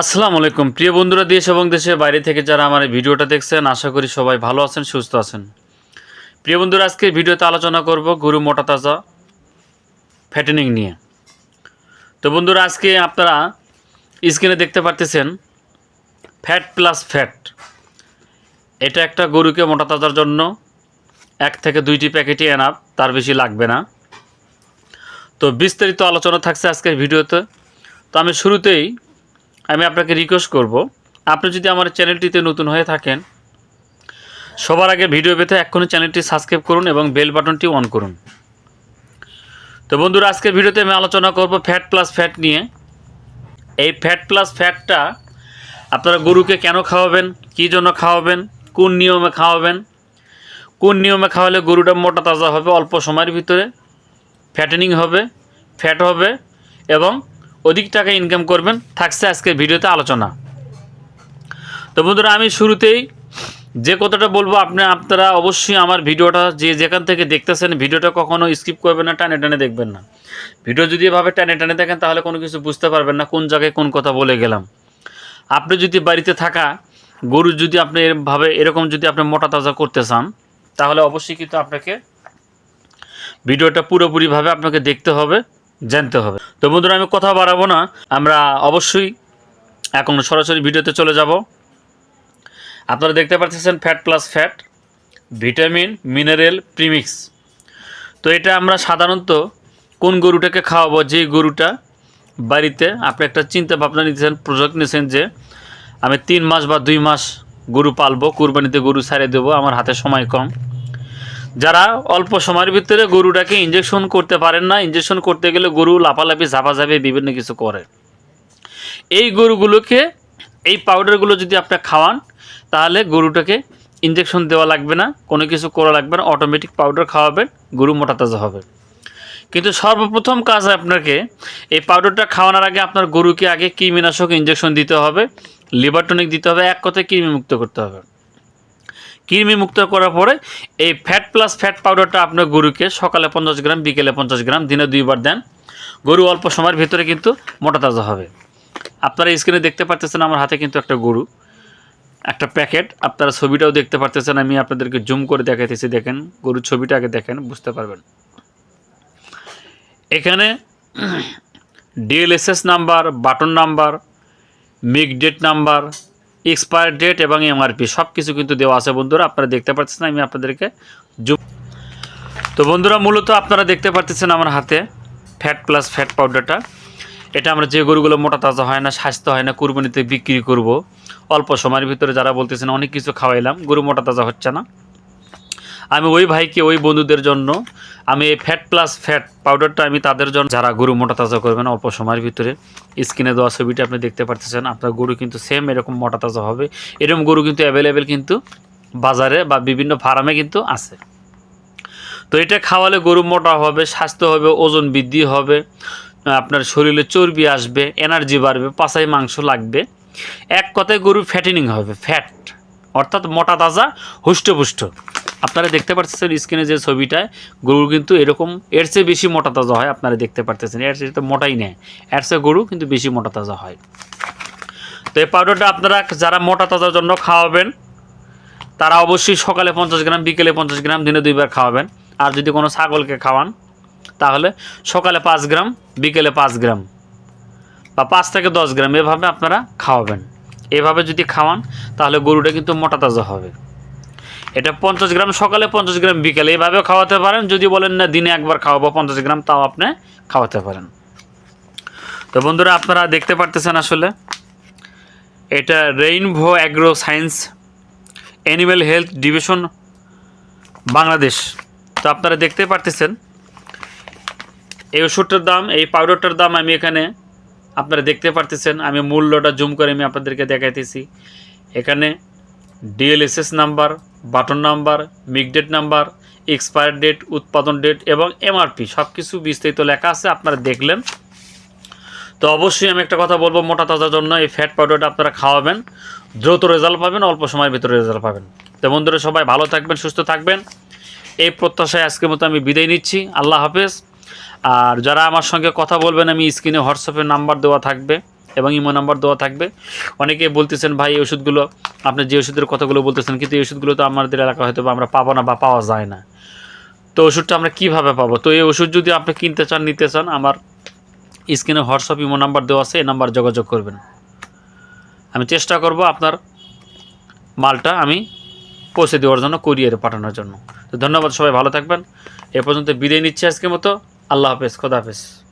আসসালামু আলাইকুম। প্রিয় বন্ধুরা, দেশ এবং দেশের বাইরে থেকে যারা আমার এই ভিডিওটা দেখছেন, আশা করি সবাই ভালো আছেন, সুস্থ আছেন। প্রিয় বন্ধুরা আজকে ভিডিওতে আলোচনা করব গরু মোটা তাজা ফ্যাটেনিং নিয়ে। তো বন্ধুরা, আজকে আপনারা স্ক্রিনে দেখতে পারতেছেন, ফ্যাট প্লাস ফ্যাট। এটা একটা গরুকে মোটা তাজার জন্য এক থেকে দুইটি প্যাকেটই এনাফ, তার বেশি লাগবে না। তো বিস্তারিত আলোচনা থাকছে আজকের ভিডিওতে। তো আমি শুরুতেই আমি আপনাকে রিকোয়েস্ট করব, আপনি যদি আমার চ্যানেলটিতে নতুন হয়ে থাকেন, সবার আগে ভিডিও পেতে এক্ষুনি চ্যানেলটি সাবস্ক্রাইব করুন এবং বেল বাটনটি অন করুন। তো বন্ধুরা, আজকের ভিডিওতে আমি আলোচনা করব ফ্যাট প্লাস ফ্যাট নিয়ে। এই ফ্যাট প্লাস ফ্যাটটা আপনারা গরুকে কেন খাওয়াবেন, কী জন্য খাওয়াবেন, কোন নিয়মে খাওয়াবেন? কোন নিয়মে খাওয়ালে গরুটা মোটা তাজা হবে অল্প সময়ের ভিতরে? ফ্যাটেনিং হবে ফ্যাট হবে এবং অধিক টাকা ইনকাম করবেন, থাকছে আজকের ভিডিওতে আলোচনা। তো বন্ধুরা, আমি শুরুতেই যে কথাটা বলব, আপনি, আপনারা অবশ্যই আমার ভিডিওটা যে যেখান থেকে দেখতেছেন, ভিডিওটা কখনো স্কিপ করবেন না, টানে টানে দেখবেন না। ভিডিও যদি এভাবে টানে টানে দেখেন, তাহলে কোনো কিছু বুঝতে পারবেন না, কোন জায়গায় কোন কথা বলে গেলাম। আপনি যদি বাড়িতে থাকা, গরু যদি আপনি এরভাবে এরকম যদি আপনি মোটা তাজা করতে চান, তাহলে অবশ্যই কিন্তু আপনাকে ভিডিওটা পুরোপুরিভাবে আপনাকে দেখতে হবে, জানতে হবে। তো বন্ধুরা, আমি কথা বাড়াবো না। আমরা অবশ্যই এখন সরাসরি ভিডিওতে চলে যাব। আপনারা দেখতে পাচ্ছেন fat plus fat vitamin mineral premix তো এটা আমরা সাধারণত কোন গরুটাকে খাওয়াবো? যে গরুটা বাড়িতে আপনি একটা চিন্তা ভাবনা নিতেছেন প্রজেক্ট নিয়েছেন যে আমি তিন মাস বা দুই মাস গরু পালবো, কুরবানিতে গরু ছাড়িয়ে দেবো, আমার হাতে সময় কম। যারা অল্প সময়ের ভিতরে গরুটাকে ইঞ্জেকশন করতে পারেন না ইঞ্জেকশন করতে গেলে গরু লাফালাফি, ঝাপাঝাপি, বিভিন্ন কিছু করে। এই গরুগুলোকে, এই পাউডারগুলো যদি আপনি খাওয়ান, তাহলে গরুটাকে ইঞ্জেকশন দেওয়া লাগবে না, কোনো কিছু করা লাগবে না অটোমেটিক পাউডার খাওয়াবেন, গরু মোটা তাজা হবে। কিন্তু সর্বপ্রথম কাজ আপনাকে, এই পাউডারটা খাওয়ানোর আগে আপনার গরুকে আগে কৃমিনাশক ইঞ্জেকশন দিতে হবে লিভার টনিক দিতে হবে, এক কথায় কৃমি মুক্ত করতে হবে। কৃমি মুক্ত করার পরে এই ফ্যাট প্লাস ফ্যাট পাউডারটা আপনার গরুকে সকালে পঞ্চাশ গ্রাম, বিকেলে পঞ্চাশ গ্রাম, দিনে দুইবার দেন। গরু অল্প সময়ের ভিতরে কিন্তু মোটা তাজা হবে। আপনারা স্ক্রিনে দেখতে পারতেছেন আমার হাতে কিন্তু একটা গরু, একটা প্যাকেট। আপনারা ছবিটাও দেখতে পারতেছেন, আমি আপনাদেরকে জুম করে দেখাইতেছি, দেখেন। গরুর ছবিটা আগে দেখেন, বুঝতে পারবেন। এখানে ডিএলএসএস নাম্বার বাটন নাম্বার মিক ডেট নাম্বার এক্সপায়ার ডেট এবং এমআরপি সব কিছু কিন্তু দেওয়া আছে বন্ধুরা, আপনারা দেখতে পাচ্ছেন, আমি আপনাদেরকে জুম তো বন্ধুরা, মূলত আপনারা দেখতে পারতেছেন আমার হাতে ফ্যাট প্লাস ফ্যাট পাউডারটা এটা আমরা যে গরুগুলো মোটা তাজা হয় না, স্বাস্থ্য হয় না, কুরবানিতে বিক্রি করব। অল্প সময়ের ভিতরে যারা বলতেছেন, অনেক কিছু খাওয়াইলাম, গরু মোটা তাজা হচ্ছে না। আমি ওই ভাইকে, ওই বন্ধুদের জন্য আমি এই ফ্যাট প্লাস ফ্যাট পাউডারটা আমি তাদের জন্য যারা গরু মোটা তাজা করবেন অল্প সময়ের ভিতরে স্ক্রিনে দেওয়া ছবিটা আপনি দেখতে পারতেছেন। আপনার গরু কিন্তু সেম এরকম মোটা তাজা হবে। এরকম গরু কিন্তু অ্যাভেলেবেল কিন্তু বাজারে বা বিভিন্ন ফার্মে কিন্তু আছে। তো এটা খাওয়ালে গরু মোটা হবে, স্বাস্থ্য হবে, ওজন বৃদ্ধি হবে, আপনার শরীরে চর্বি আসবে এনার্জি বাড়বে পাছায় মাংস লাগবে। এক কথায় গরু ফ্যাটেনিং হবে ফ্যাট অর্থাৎ মোটা তাজা, হুষ্টপুষ্ট। আপনারা দেখতে পাচ্ছেন স্ক্রিনে যে ছবিটায় গরু কিন্তু এরকম, এর চেয়ে বেশি মোটা তাজা হয় আপনারা দেখতে পারতেছেন। এর চেয়ে তো মোটাই নেয় এর চেয়ে গরু কিন্তু বেশি মোটা তাজা হয়। তো এই পাউডারটা আপনারা যারা মোটা তাজার জন্য খাওয়াবেন, তারা অবশ্যই সকালে পঞ্চাশ গ্রাম, বিকেলে পঞ্চাশ গ্রাম, দিনে দুইবার খাওয়াবেন। আর যদি কোনো ছাগলকে খাওয়ান, তাহলে সকালে পাঁচ গ্রাম, বিকেলে পাঁচ গ্রাম বা পাঁচ থেকে দশ গ্রাম এভাবে আপনারা খাওয়াবেন। এভাবে যদি খাওয়ান, তাহলে গরুটা কিন্তু মোটা তাজা হবে। এটা পঞ্চাশ গ্রাম, সকালে পঞ্চাশ গ্রাম, বিকেলে। এভাবেও খাওয়াতে পারেন। যদি বলেন না, দিনে একবার খাওয়াবো পঞ্চাশ গ্রাম, তাও আপনি খাওয়াতে পারেন। তো বন্ধুরা, আপনারা দেখতে পারতেছেন আসলে, এটা রেইনভো agro science animal health division Bangladesh তো আপনারা দেখতে পারতেছেন, এই ওষুধটার দাম, এই পাউডারটার দাম আমি এখানে আপনারা দেখতে পারতেছেন। আমি মূল্যটা জুম করে আমি আপনাদেরকে দেখাইতেছি। এখানে ডিএলএসএস নাম্বার বাটন নাম্বার মিকডেট নাম্বার, এক্সপায়ার ডেট, উৎপাদন ডেট এবং এমআরপি সব কিছু বিস্তারিত লেখা আছে, আপনারা দেখলেন। তো অবশ্যই আমি একটা কথা বলব মোটা তাজার জন্য, এই ফ্যাট পাউডারটা আপনারা খাওয়াবেন, দ্রুত রেজাল্ট পাবেন, অল্প সময়ের ভিতরে রেজাল্ট পাবেন। তো বন্ধুরা, সবাই ভালো থাকবেন, সুস্থ থাকবেন। এই প্রত্যাশায় আজকের মতো আমি বিদায় নিচ্ছি, আল্লাহ হাফেজ। আর যারা আমার সঙ্গে কথা বলবেন, আমি স্ক্রিনে হোয়াটসঅ্যাপের নাম্বার দেওয়া থাকবে। এবং ইমো নাম্বার দেওয়া থাকবে। অনেকে বলতেছেন, ভাই, এই ওষুধগুলো, আপনি যে ওষুধের কথাগুলো বলতেছেন, কিন্তু এই ওষুধগুলো তো আমাদের এলাকা হয়তো আমরা পাবো না বা পাওয়া যায় না। তো ওষুধটা আমরা কীভাবে পাবো? তো এই ওষুধ যদি আপনি কিনতে চান, নিতে চান, আমার স্ক্রিনে হোয়াটসঅ্যাপ, ইমো নাম্বার দেওয়া আছে, এই নাম্বার যোগাযোগ করবেন। আমি চেষ্টা করব আপনার মালটা আমি পৌঁছে দেওয়ার জন্য, কুরিয়ারে পাঠানোর জন্য। তো ধন্যবাদ, সবাই ভালো থাকবেন। এ পর্যন্ত বিদায় নিচ্ছি আজকের মতো। আল্লাহ হাফেজ, খোদা হাফেজ।